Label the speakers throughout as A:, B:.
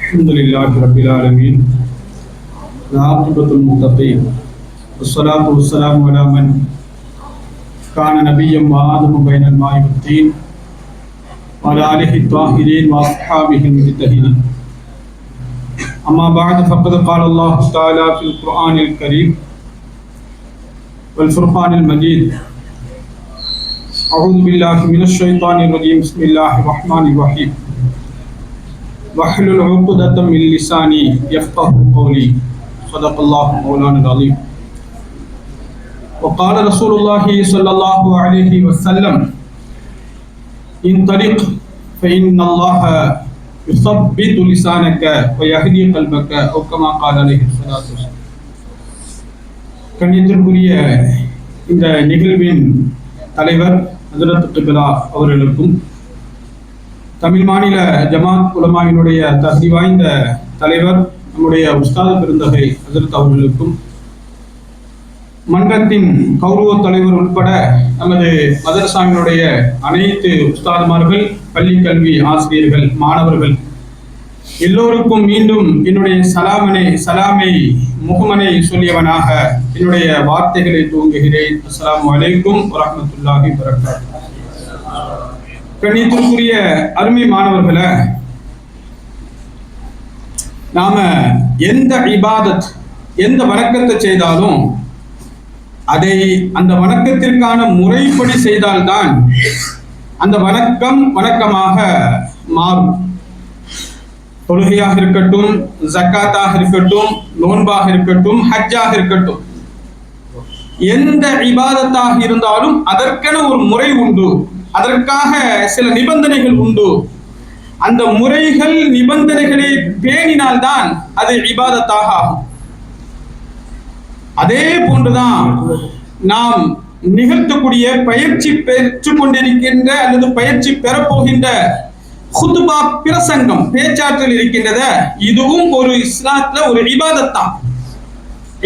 A: الحمد لله رب العالمين العاقبة المتقين والصلاة والسلام على من كان نبيا وآدم بين الماء والطين وعلى آله الطاهرين وأصحابه المجتهدين. أما بعد فقد قال الله تعالى في القرآن الكريم والفرقان المجيد أعوذ بالله من الشيطان الرجيم بسم الله الرحمن الرحيم واحلل عقدة من لساني يفقه قولي صدق الله مولانا العظيم وقال رسول الله صلى الله عليه وسلم انطلق فإن الله يثبت لسانك ويهدي قلبك أو كما قال عليه الصلاة والسلام கண்ணியத்திற்குரிய இந்த நிகழ்வின் தலைவர் ஹசரத் அவர்களுக்கும் தமிழ் மாநில ஜமாத் உலமாவினுடைய தகுதி வாய்ந்த தலைவர் நம்முடைய உஸ்தாத் பெருந்தகை ஹசரத் அவர்களுக்கும் மன்றத்தின் கௌரவ தலைவர் உட்பட நமது மதரசாமியினுடைய அனைத்து உஸ்தாதுமார்கள் பள்ளி கல்வி ஆசிரியர்கள் மாணவர்கள் எல்லோருக்கும் மீண்டும் என்னுடைய சலாமனை சலாமை முகமனை சொல்லியவனாக என்னுடைய வார்த்தைகளை தூங்குகிறேன் அஸ்லாம் அலைக்கும் வரமத்துல்லாஹி வரகாத் கண்ணியத்திற்குரிய அருமை மாணவர்களை நாம எந்த இபாதத் எந்த வணக்கத்தை செய்தாலும் அதை அந்த வணக்கத்திற்கான முறைப்படி செய்தால்தான் அந்த வணக்கம் வணக்கமாக மாறும். தொழுகையாக இருக்கட்டும் ஜக்காத்தாக இருக்கட்டும் நோன்பாக இருக்கட்டும் ஹஜ்ஜாக இருக்கட்டும். எந்த இபாதத்தாக இருந்தாலும் அதற்கென ஒரு முறை உண்டு. அதற்காக சில நிபந்தனைகள் உண்டு. அந்த முறைகள் நிபந்தனைகளை பேணினால்தான் அது இபாதத்தாக ஆகும். அதே போன்றுதான் நாம் நிகழ்த்தக்கூடிய பயிற்சி பெற்றுக் கொண்டிருக்கின்ற அல்லது பயிற்சி பெறப்போகின்ற குத்துபா பிரசங்கம் பேச்சாற்றல் இருக்கின்றத இதுவும் ஒரு இஸ்லாத்துல ஒரு இபாதத்தான்.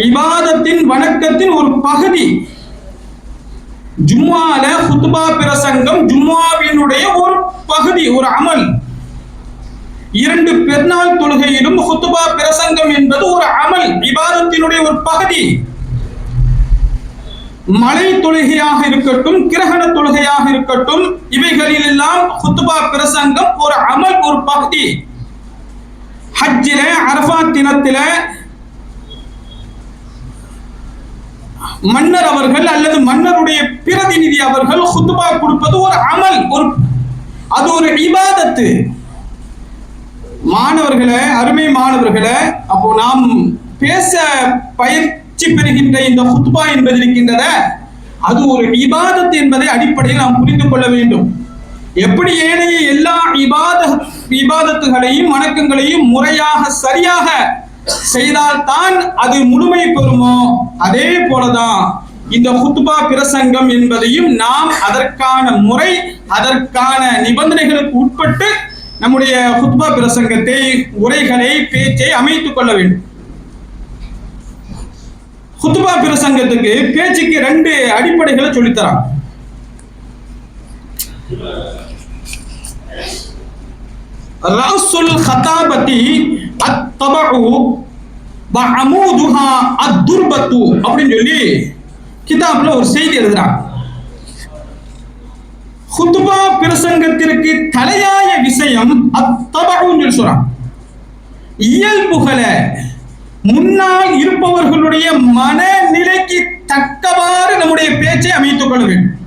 A: இபாதத்தின் வணக்கத்தின் ஒரு பகுதி. ஜும்மால குத்துபா பிரசங்கம் ஜும்மாவினுடைய ஒரு பகுதி ஒரு அமல். இரண்டு பெருநாள் தொழுகையிலும் ஹுத்துபா பிரசங்கம் என்பது ஒரு அமல் இபாதத்தினுடைய ஒரு பகுதி. மலை தொழுகையாக இருக்கட்டும் கிரகண தொழுகையாக இருக்கட்டும் இவைகளில் எல்லாம் குத்துபா பிரசங்கம் ஒரு அமல் ஒரு பகுதி. ஹஜ்ஜில அரபா தினத்தில மன்னர் அவர்கள் அல்லது மன்னருடைய பிரதிநிதி அவர்கள் குத்துபா கொடுப்பது ஒரு அமல் ஒரு அது ஒரு இபாதத்து. மாணவர்களை அருமை மாணவர்களை அப்போ நாம் பேச பயிற்சி பெறுகின்ற இந்த ஹுத்பா என்பது இருக்கின்றத அது ஒரு இபாதத் என்பதை அடிப்படையில் நாம் புரிந்து கொள்ள வேண்டும். எப்படி ஏனைய எல்லா இபாத இபாதத்துகளையும் வணக்கங்களையும் முறையாக சரியாக செய்தால்தான் அது முழுமை பெறுமோ? அதே போலதான் இந்த ஹுத்பா பிரசங்கம் என்பதையும் நாம் அதற்கான முறை அதற்கான நிபந்தனைகளுக்கு உட்பட்டு நம்முடைய ஹுத்பா பிரசங்கத்தை உரைகளை பேச்சை அமைத்துக் கொள்ள வேண்டும். குத்துபா பிரசங்கத்துக்கு பேச்சுக்கு ரெண்டு அடிப்படைகளை சொல்லித்தரான் ராசுல் ஹதாபதி அத்தபு அமூதுஹா அத்துர்பத்து அப்படின்னு சொல்லி கிதாப்ல ஒரு செய்தி எழுதுறான் குத்துபா பிரசங்கத்திற்கு தலையாய விஷயம் அத்தபுன்னு சொல்லி சொல்றான் இயல்புகளை முன்னால் இருப்பவர்களுடைய மனநிலைக்கு தக்கவாறு நம்முடைய பேச்சை அமைத்துக் கொள்ள வேண்டும்.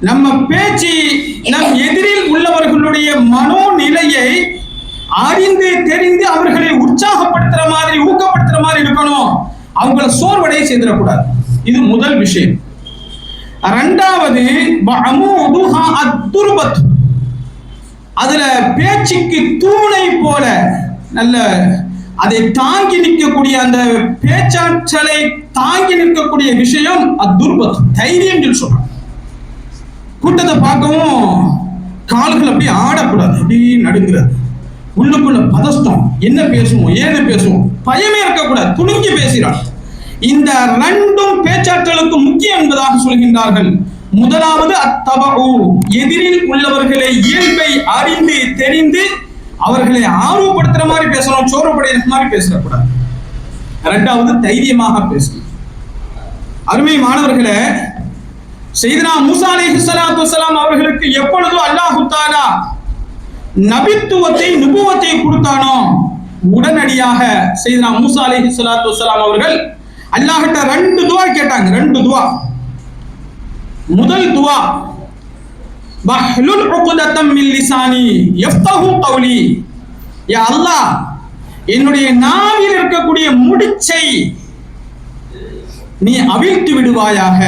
A: நம்ம பேச்சு நம் எதிரில் உள்ளவர்களுடைய மனோநிலையை அறிந்து தெரிந்து அவர்களை உற்சாகப்படுத்துற மாதிரி ஊக்கப்படுத்துற மாதிரி இருக்கணும். அவங்கள சோர்வடைய செய்திடக்கூடாது. இது முதல் விஷயம். ரெண்டாவது அத்துருபத். அதுல பேச்சுக்கு தூணை போல நல்ல அதை தாங்கி நிற்கக்கூடிய அந்த பேச்சாற்றலை தாங்கி நிற்கக்கூடிய விஷயம் அத்துருபத் தைரியம் சொல்லி சொல்றான் கூட்டத்தை பார்க்கவும் கால்கள் அப்படியே ஆடக்கூடாது அப்படியே நடுங்கிறது. உள்ளுக்குள்ள பதஸ்தம் என்ன பேசுவோம் ஏன்னு பேசுவோம் பயமே இருக்கக்கூடாது துணிஞ்சு பேசுகிறார். இந்த ரெண்டும் பேச்சாற்றலுக்கு முக்கியம் என்பதாக சொல்கின்றார்கள். முதலாவது அத்தபு எதிரில் உள்ளவர்களை இயல்பை அறிந்து தெரிந்து அவர்களை ஆர்வப்படுத்துற மாதிரி பேசணும் சோர்வுபடுத்துற மாதிரி பேசக்கூடாது. ரெண்டாவது தைரியமாக பேசணும். அருமை மாணவர்களே செய்தனா மூசா அலி ஸலாத்து வஸலாம் அவர்களுக்கு எப்பொழுதும் அல்லாஹ் தஆலா நபித்துவத்தை நுபுவத்தை கொடுத்தானோ உடனடியாக செய்தனா மூசா அலி ஸலாத்து வஸலாம் அவர்கள் அல்லாஹிட்ட ரெண்டு துவா கேட்டாங்க. ரெண்டு துவா. முதல் துவா வஹ்லுல் உக்குதத்தம் மின் லிசானி எஃப்தஹு கௌலி. யா அல்லாஹ் என்னுடைய நாவில் இருக்கக்கூடிய முடிச்சை நீ அவிழ்த்து விடுவாயாக.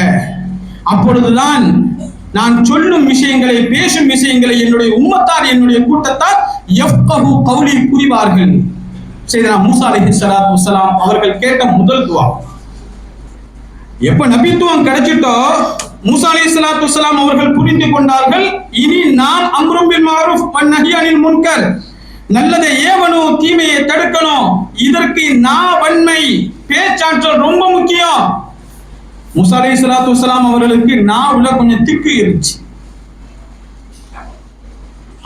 A: அப்பொழுதுதான் நான் சொல்லும் விஷயங்களை பேசும் விஷயங்களை என்னுடைய உம்மத்தார் என்னுடைய கூட்டத்தார் எஃப்கஹு கௌலி புரிவார்கள். செய்தனா மூசா அலஹி சலாத் வஸலாம் அவர்கள் கேட்ட முதல் துவா. எப்ப நபித்துவம் கிடைச்சிட்டோ மூசா அலி சலாத்து வஸலாம் அவர்கள் புரிந்து கொண்டார்கள் இனி நான் அம்ரும் பின் மாரூஃப் நஹி அனில் முன்கர். நல்லதை ஏவணும் தீமையை தடுக்கணும் இதற்கு நான் வன்மை பேச்சாற்றல் ரொம்ப முக்கியம். மூசா அலி சலாத்து வஸலாம் அவர்களுக்கு நான் உள்ள கொஞ்சம் திக்கு இருந்துச்சு.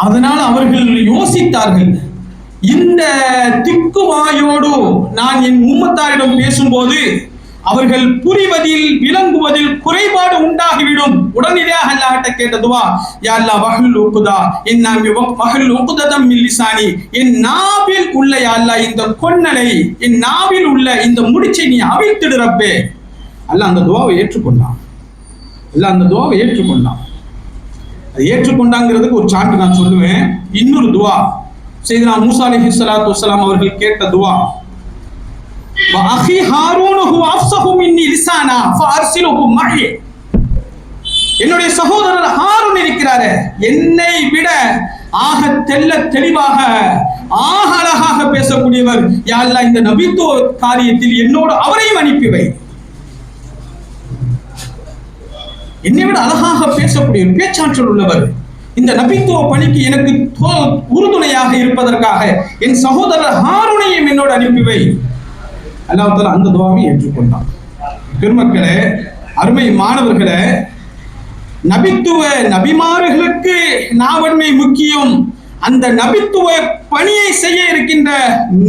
A: அதனால் அவர்கள் யோசித்தார்கள் இந்த திக்கு வாயோடு நான் என் உம்மத்தாரிடம் பேசும்போது அவர்கள் புரிவதில் விளங்குவதில் குறைபாடு உண்டாகிவிடும். உடனடியாக அல்லாஹ்ட்ட கேட்டதுவா யா அல்லா வஹல் உக்குதா இன்னா வஹல் உக்குததம் மின் லிசானி என் நாவில் உள்ள யா அல்லா இந்த கொன்னலை என் நாவில் உள்ள இந்த முடிச்சை நீ அவிழ்த்திடு ரப்பே. அல்லாஹ் அந்த துவாவை ஏற்றுக்கொண்டான். அல்ல அந்த துவாவை ஏற்றுக்கொண்டான். அது ஏற்றுக்கொண்டாங்கிறதுக்கு ஒரு சான்று நான் சொல்லுவேன். இன்னொரு துவா செய்தனா மூசா அலைஹி சலாத்து வஸலாம் அவர்கள் கேட்ட துவா وأخي هارون هو أفصح مني لسانا فأرسله معي என்னுடைய சகோதரர் ஹாரூன் இருக்கிறாரு என்னை விட ஆக தெல்ல தெளிவாக ஆக அழகாக பேசக்கூடியவர் யா அல்லாஹ் இந்த நபித்துவ காரியத்தில் என்னோடு அவரையும் அனுப்பி வை என்னை விட அழகாக பேசக்கூடிய பேச்சாற்றல் உள்ளவர் இந்த நபித்துவ பணிக்கு எனக்கு தோ- உறுதுணையாக இருப்பதற்காக என் சகோதரர் ஹாரூனையும் என்னோடு அனுப்பி வை அல்லாஹால அந்த துவாவை ஏற்றுக்கொண்டான். பெருமக்களே அருமை மாணவர்களே நபித்துவ நபிமார்களுக்கு நாவன்மை முக்கியம். அந்த நபித்துவ பணியை செய்ய இருக்கின்ற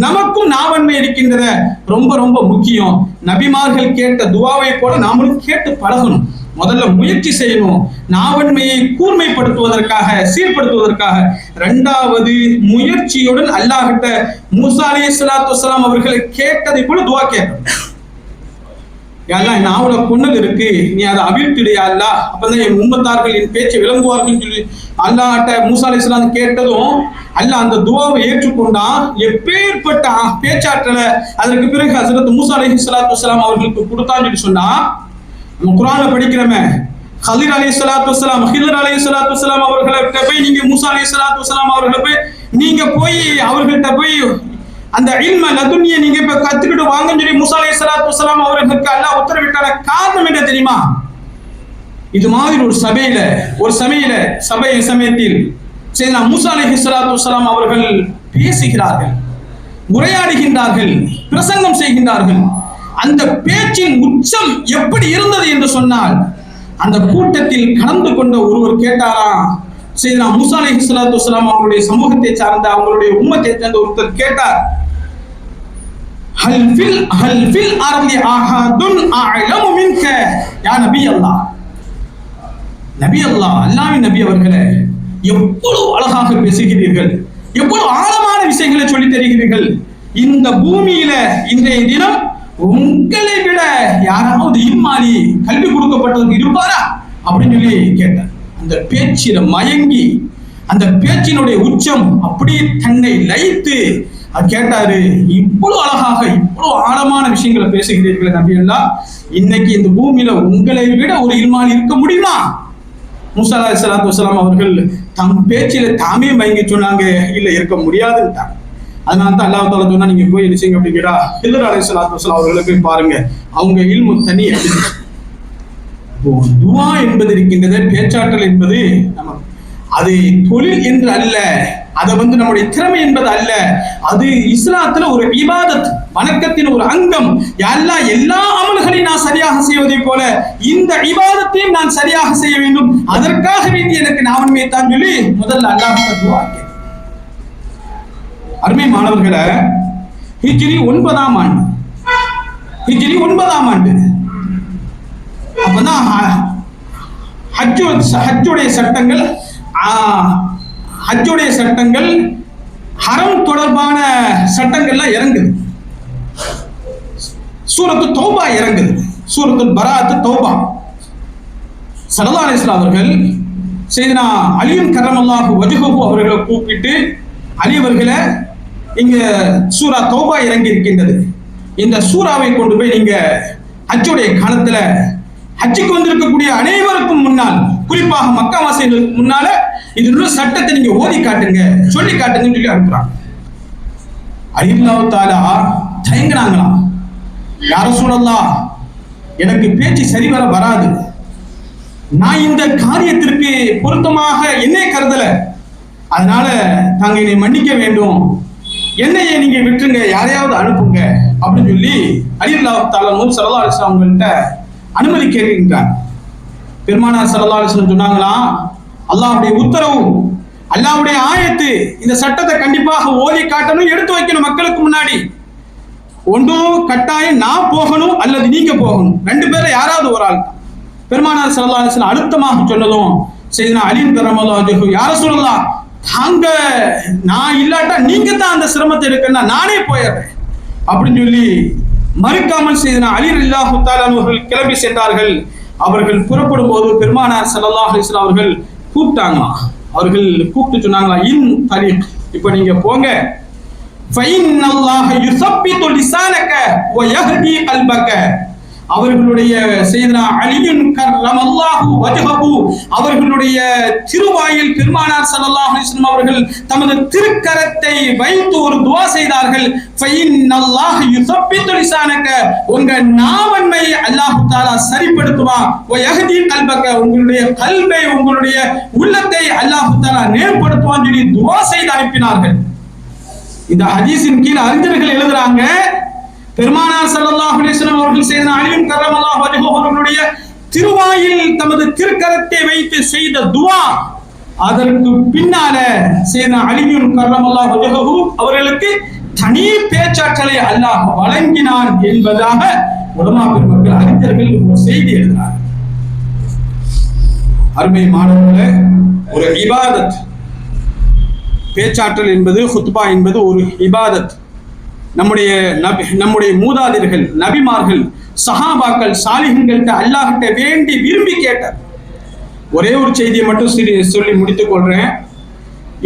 A: நமக்கும் நாவன்மை இருக்கின்றத ரொம்ப ரொம்ப முக்கியம். நபிமார்கள் கேட்ட துவாவை போல நாமளும் கேட்டு பழகணும். முதல்ல முயற்சி செய்யணும். நாவன்மையை கூர்மைப்படுத்துவதற்காக சீர்படுத்துவதற்காக. இரண்டாவது முயற்சியுடன் அல்லாஹிட்ட மூசா அலைஹிஸ்ஸலாத்து வலாம் அவர்களை கேட்டதை போல துவா கேட்கணும். என் நாவல பொண்ணல் இருக்கு. நீ அதை அவிழ்த்திடு அல்லா அப்பதான் என் உம்மத்தார்கள் என் பேச்சை விளங்குவார்கள் சொல்லி அல்லாஹ்ட்ட மூசா அலைஹிஸ்ஸலாம் கேட்டதும் அல்ல அந்த துவாவை ஏற்றுக்கொண்டான். எப்பேற்பட்ட பேச்சாற்றலை அதற்கு பிறகு ஹசரத் மூசா அலி இஸ்லாத்து வலாம் அவர்களுக்கு கொடுத்தான்னு சொல்லி சொன்னா நம்ம குரானை படிக்கிறோமே. ஹலீர் அலி சலாத்து வலாம் ஹிலர் அலி சலாத்து வலாம் அவர்கள்ட்ட போய் நீங்க மூசா அலி சலாத்து வலாம் அவர்களை போய் நீங்க போய் அவர்கள்ட்ட போய் அந்த இல்ம லதுனிய நீங்க இப்ப கத்துக்கிட்டு வாங்கன்னு சொல்லி மூசா அலி சலாத்து வலாம் அவர்களுக்கு அல்லாஹ் உத்தரவிட்டான காரணம் என்ன தெரியுமா? இது மாதிரி ஒரு சபையில ஒரு சபையில சபை சமயத்தில் சரி நான் மூசா அலி சலாத்து வலாம் அவர்கள் பேசுகிறார்கள் உரையாடுகின்றார்கள் பிரசங்கம் செய்கின்றார்கள். அந்த பேச்சின் உச்சம் எப்படி இருந்தது என்று சொன்னால் அந்த கூட்டத்தில் கலந்து கொண்ட ஒருவர் கேட்டாராம் சரி நான் மூசா அலைஹி ஸலாத்து அவங்களுடைய சமூகத்தை சார்ந்த அவங்களுடைய உம்மத்தை சார்ந்த ஒருத்தர் கேட்டார். ஹல் ஃபில் ஹல் ஃபில் அர்லி அஹதுன் அஅலமு மின்க? யா நபி அல்லாஹ். நபி அல்லாஹ் அல்லாஹ்வின் நபி அவர்களே எவ்வளவு அழகாக பேசுகிறீர்கள். எவ்வளவு ஆழமான விஷயங்களை சொல்லித் தருகிறீர்கள். இந்த பூமியில இன்றைய தினம் உங்களை விட யாராவது இம்மாலி கல்வி கொடுக்கப்பட்டவர்கள் இருப்பாரா? அப்படின்னு சொல்லி கேட்டார். அந்த பேச்சில மயங்கி அந்த பேச்சினுடைய உச்சம் அப்படி தன்னை லயித்து அது கேட்டாரு இவ்வளவு அழகாக இவ்வளவு ஆழமான விஷயங்களை பேசுகிறீர்கள் நபி எல்லாம் இன்னைக்கு இந்த பூமியில உங்களை விட ஒரு இல்மான் இருக்க முடியுமா? மூசா அலி சலாத்து வசலாம் அவர்கள் தம் பேச்சில தாமே மயங்கி சொன்னாங்க இல்ல இருக்க முடியாதுன்ட்டாங்க. அதனால தான் அல்லாஹ் தாலா சொன்னா நீங்க போய் என்ன செய்யுங்க அப்படின்னு கேட்டா ஹில்லர் அலை சலாத்து வசலாம் அவர்களை போய் பாருங்க. அவங்க இல்மு தனி அப்படின்னு துவா என்பது இருக்கின்றது பேச்சாற்றல் என்பது நம்ம அது தொழில் என்று அல்ல. அதை வந்து நம்முடைய திறமை என்பது அல்ல. அது இஸ்லாத்துல ஒரு இபாதத் வணக்கத்தின் ஒரு அங்கம். எல்லா எல்லா அமல்களையும் நான் சரியாக செய்வதை போல இந்த இபாதத்தையும் நான் சரியாக செய்ய வேண்டும். அதற்காக வேண்டி எனக்கு நாமன்மையை தான் சொல்லி முதல்ல அல்லாஹ் துவா அருமை மாணவர்களை ஹிஜ்ரி ஒன்பதாம் ஆண்டு. ஹிஜ்ரி ஒன்பதாம் ஆண்டு. அப்பதான் ஹஜ்ஜு ஹஜ்ஜுடைய சட்டங்கள் ஹஜ்ஜுடைய சட்டங்கள் ஹரம் தொடர்பான சட்டங்கள்லாம் இறங்குது. சூரத்து தௌபா இறங்குது. சூரத்து பராத்து தௌபா. சல்லா அவர்கள் செய்தனா அலியும் கரமல்லாஹு வஜுகபு அவர்களை கூப்பிட்டு அலி அவர்களை இங்க சூரா தௌபா இறங்கி இருக்கின்றது இந்த சூறாவை கொண்டு போய் நீங்க ஹஜ்ஜுடைய காலத்துல ஹஜ்ஜுக்கு வந்திருக்கக்கூடிய அனைவருக்கும் முன்னால் குறிப்பாக மக்கா வாசிகளுக்கு முன்னால இது உள்ள சட்டத்தை நீங்க ஓதி காட்டுங்க சொல்லி காட்டுங்கன்னு சொல்லி அனுப்புறாங்க. அலில்லாஹு தாலா தயங்கினாங்களாம். யார சூழல்லாம் எனக்கு பேச்சு சரிவர வராது. நான் இந்த காரியத்திற்கு பொருத்தமாக என்னே கருதல. அதனால தாங்க என்னை மன்னிக்க வேண்டும். என்னையே நீங்க விட்டுருங்க யாரையாவது அனுப்புங்க அப்படின்னு சொல்லி அலில்லாஹு தாலா நூல் சல்லா அலிஸ்லாம் அவங்கள்ட்ட அனுமதி கேட்கின்றார் பெருமானார் சரதா அலிஸ்லாம் சொன்னாங்களா அல்லாவுடைய உத்தரவு அல்லாவுடைய ஆயத்து இந்த சட்டத்தை கண்டிப்பாக ஓதி காட்டணும் எடுத்து வைக்கணும் மக்களுக்கு முன்னாடி. ஒன்றும் கட்டாயம் நான் போகணும் அல்லது நீங்க போகணும். ரெண்டு பேர்ல யாராவது ஒரு ஆள். பெருமானார் சரதா அலிஸ்லாம் அழுத்தமாக சொன்னதும் செய்தனா அலின் கரமல்லா யார சொல்லலாம் அங்க நான் இல்லாட்டா நீங்க தான் அந்த சிரமத்தை இருக்குன்னா நானே போயிடுறேன். அப்படின்னு சொல்லி மறுக்காமல் செய்தனா அலிர் இல்லாஹுத்தால் அவர்கள் கிளம்பி சென்றார்கள். அவர்கள் புறப்படும் போது பெருமானார் சல்லா அலிஸ்லாம் அவர்கள் கூப்பிட்டாங்களா அவர்கள் கூப்பிட்டு சொன்னாங்களா இன் தரீக் இப்போ நீங்க போங்க. ஃபைன் அல்லாஹ் யுசப்பி லிசானக வ யஹ்தி கல்பக. அவர்களுடைய செய்தனா அலியுன் அல்லாஹு வஜஹஹு. அவர்களுடைய திருவாயில் பெருமானார் ஸல்லல்லாஹு அலிஸ்லம் அவர்கள் தமது திருக்கரத்தை வைத்து ஒரு துவா செய்தார்கள். ஃபைன்னல்லாஹ யுஸப்பித்து லிசானக உங்க நாவன்மை அல்லாஹ் தாலா சரிப்படுத்துவான் ஓ யஹ்தி கல்பக. உங்களுடைய கல்வை உங்களுடைய உள்ளத்தை அல்லாஹ் தாலா நேர்படுத்துவான் சொல்லி துவா செய்து அனுப்பினார்கள். இந்த ஹதீஸின் கீழ் அறிஞர்கள் எழுதுறாங்க பெருமானார் சல்லாஹ் அலிஸ்லாம் அவர்கள் செய்த அலியும் கரம் அல்லாஹ் அவர்களுடைய திருவாயில் தமது திருக்கரத்தை வைத்து செய்த துவா அதற்கு பின்னால செய்த அலியும் கர்ரமல்லாஹு வஜஹு அவர்களுக்கு தனி பேச்சாற்றலை அல்லாஹ் வழங்கினான் என்பதாக உலமா பெருமக்கள் அறிஞர்கள் ஒரு செய்தி எழுதினார் அருமை மாணவர்களே ஒரு இபாதத் பேச்சாற்றல் என்பது ஹுத்பா என்பது ஒரு இபாதத். நம்முடைய நபி நம்முடைய மூதாதிர்கள் நபிமார்கள் சஹாபாக்கள் சாலிகங்கள்கிட்ட அல்லாஹிட்ட வேண்டி விரும்பி கேட்டார். ஒரே ஒரு செய்தியை மட்டும் சிறு சொல்லி முடித்துக் கொள்றேன்.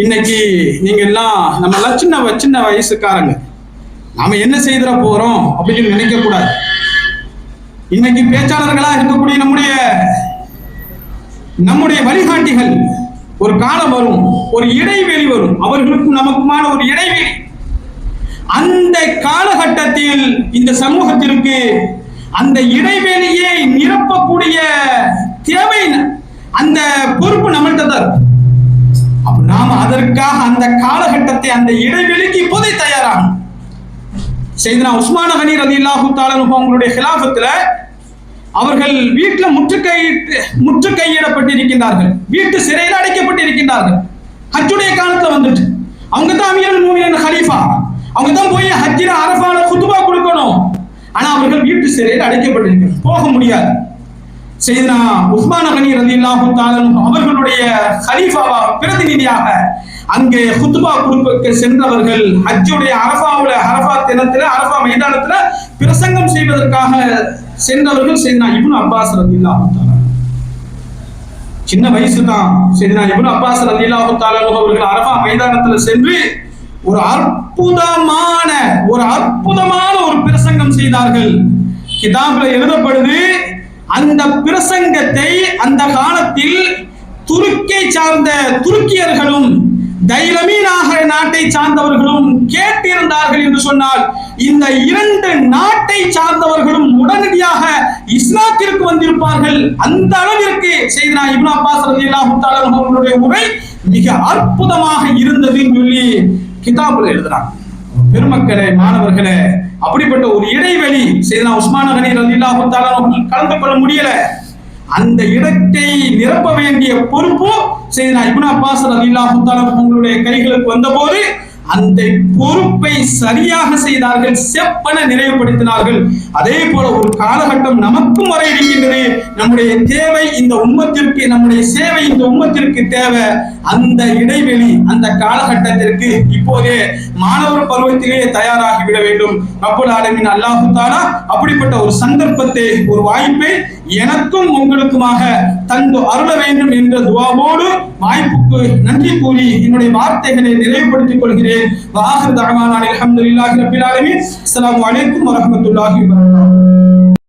A: இன்னைக்கு நீங்க எல்லாம் நம்ம சின்ன சின்ன வயசுக்காரங்க. நாம என்ன செய்திட போறோம் அப்படின்னு நினைக்க கூடாது இன்னைக்கு பேச்சாளர்களா இருக்கக்கூடிய நம்முடைய நம்முடைய வழிகாட்டிகள் ஒரு காலம் வரும் ஒரு இடைவெளி வரும். அவர்களுக்கும் நமக்குமான ஒரு இடைவெளி. அந்த காலகட்டத்தில் இந்த சமூகத்திற்கு அந்த இடைவெளியை நிரப்பக்கூடிய தேவை அந்த பொறுப்பு நம்மள்கிட்ட தான் இருக்கு. அப்ப அதற்காக அந்த காலகட்டத்தை அந்த இடைவெளிக்கு இப்போதே தயாராகும் செய்தனா உஸ்மான கனி ரலியல்லாஹு இல்லாஹு அவங்களுடைய ஹிலாஃபத்துல அவர்கள் வீட்டில் முற்றுகையிட்டு முற்றுகையிடப்பட்டிருக்கின்றார்கள் வீட்டு சிறையில் அடைக்கப்பட்டிருக்கின்றார்கள். ஹஜ்ஜுடைய காலத்தில் வந்துட்டு. அவங்க தான் அமீரல் மூமினின் ஹலீஃபா. அவங்க தான் போய் ஹஜ்ஜில அரஃபால குத்துபா கொடுக்கணும். ஆனா அவர்கள் வீட்டு சிறையில் அடைக்கப்பட்டிருக்கிறார் போக முடியாது. செய்தனா உஸ்மான கனி ரலியல்லாஹு தஆலா அவர்களுடைய ஹலீஃபாவா பிரதிநிதியாக அங்கே குத்துபா கொடுக்க சென்றவர்கள் ஹஜ்ஜுடைய அரஃபாவுல அரஃபா தினத்துல அரஃபா மைதானத்துல பிரசங்கம் செய்வதற்காக சென்றவர்கள் செய்தனா இப்னு அப்பாஸ் ரலியல்லாஹு தஆலா சின்ன வயசு தான் செய்தனா இப்னு அப்பாஸ் ரலியல்லாஹு தஆலா அவர்கள் அரஃபா மைதானத்துல சென்று ஒரு அற்புதமான ஒரு அற்புதமான ஒரு பிரசங்கம் செய்தார்கள். கிதாபில் எழுதப்படுது அந்த பிரசங்கத்தை அந்த காலத்தில் துருக்கை சார்ந்த துருக்கியர்களும் தைலமீனாக நாட்டை சார்ந்தவர்களும் கேட்டிருந்தார்கள் என்று சொன்னால் இந்த இரண்டு நாட்டை சார்ந்தவர்களும் உடனடியாக இஸ்லாத்திற்கு வந்திருப்பார்கள். அந்த அளவிற்கு செய்தனா இப்னா அப்பாஸ் ரலியல்லாஹு தஆலா அவர்களுடைய உரை மிக அற்புதமாக இருந்ததுன்னு சொல்லி கிதாபுல எழுதுறாங்க. பெருமக்களே மாணவர்களே அப்படிப்பட்ட ஒரு இடைவெளி செய்தா உஸ்மான கனி ரலியல்லாஹு கலந்து கொள்ள முடியல. அந்த இடத்தை நிரப்ப வேண்டிய பொறுப்பு செய்தா இப்னு அப்பாஸ் ரலியல்லாஹு தஆலா உங்களுடைய கைகளுக்கு வந்தபோது அந்த பொறுப்பை சரியாக செய்தார்கள் செப்பன நிறைவுபடுத்தினார்கள். அதே போல ஒரு காலகட்டம் நமக்கும் வர இருக்கின்றது. நம்முடைய தேவை இந்த உம்மத்திற்கு நம்முடைய சேவை இந்த உம்மத்திற்கு தேவை. அந்த இடைவெளி அந்த காலகட்டத்திற்கு இப்போதே மாணவர் பருவத்திலே தயாராகிவிட வேண்டும். ரப்பல் ஆலமின் அல்லாஹு தாலா அப்படிப்பட்ட ஒரு சந்தர்ப்பத்தை ஒரு வாய்ப்பை எனக்கும் உங்களுக்குமாக தந்து அருள வேண்டும் என்ற துவாவோடு வாய்ப்புக்கு நன்றி கூறி என்னுடைய வார்த்தைகளை நிறைவுபடுத்திக் கொள்கிறேன். வாகர் தகமான அலமதுல்லாஹி ரபில் ஆலமின். அஸ்லாம் வலைக்கும் வரமத்துல்லாஹி வரலாம்